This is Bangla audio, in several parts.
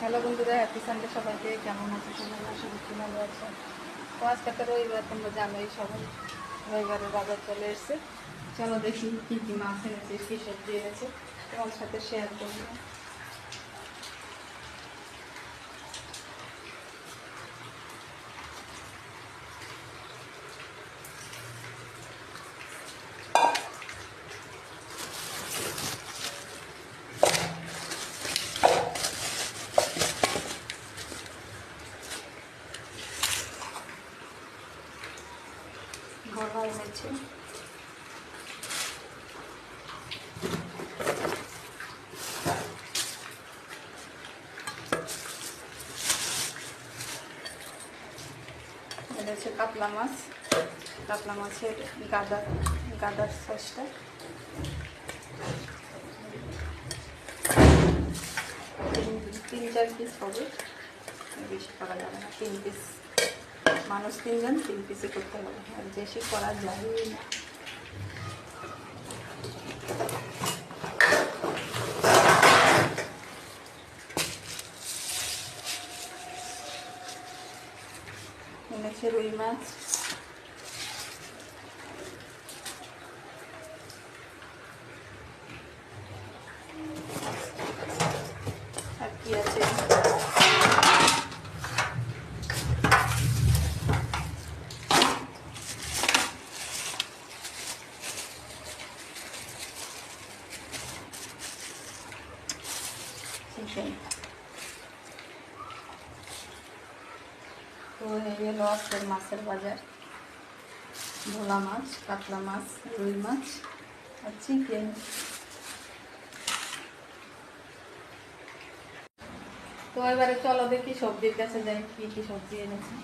হ্যালো বন্ধুরা হ্যাপি সানডে সবাইকে। কেমন আছে সবাই? আশা করছি ভালো আছে। তো আজকে তো রবিবার, তোমরা জানোই সবাই। রবিবারের বাজার চলে এসছে। চলো দেখি কী কী মাছ এনেছে, কী সবজি এনেছে। তোমার সাথে শেয়ার করব। এনেছে এটা হচ্ছে কাতলা মাছ কাতলা মাছের গাদা গাদার তিন তিন চার পিস হবে। বেশি করা যাবে না, তিন পিস মানুষ তিনজন তিন পিসে করতে হবে। আর বেশি করা যাবে না রুই মাছ আর কি আছে চিকেন তো এই হলো আজকের মাছের বাজার। ভোলা মাছ, কাতলা মাছ, রুই মাছ আর চিকেন। তো এবারে চলো দেখি সবজির কাছে যাই, কি কি সবজি এনেছে।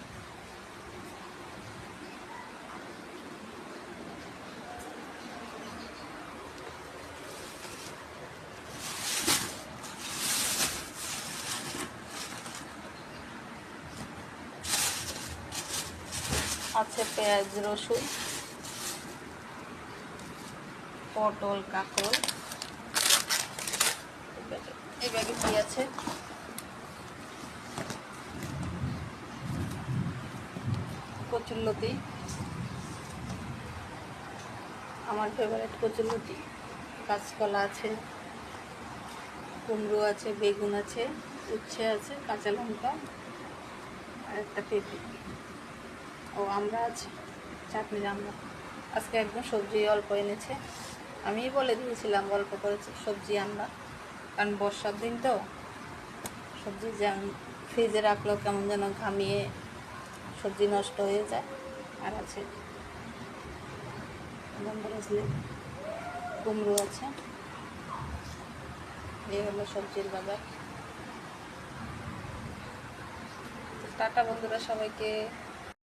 আছে পেঁয়াজ, রসুন, পটল কাঁকড় এই ব্যাগে কি আছে? কচুরলতি আমার ফেভারিট কচুরলতি কাঁচকলা আছে, কুমড়ো আছে, বেগুন আছে, উচ্ছে আছে, কাঁচা লঙ্কা, আর একটা পেঁপে। ও, আমরা আছে। চাটনির আমরা আজকে একদম সবজি অল্প এনেছে। আমিই বলে দিয়েছিলাম, অল্প করে সবজি আমরা কারণ বর্ষার দিন তো। সবজি ফ্রিজে রাখলেও কেমন যেন ঘামিয়ে সবজি নষ্ট হয়ে যায়। আর আছে কুমড়ো আছে। এই হলো সবজির বাজার। টাটা বন্ধুরা সবাইকে।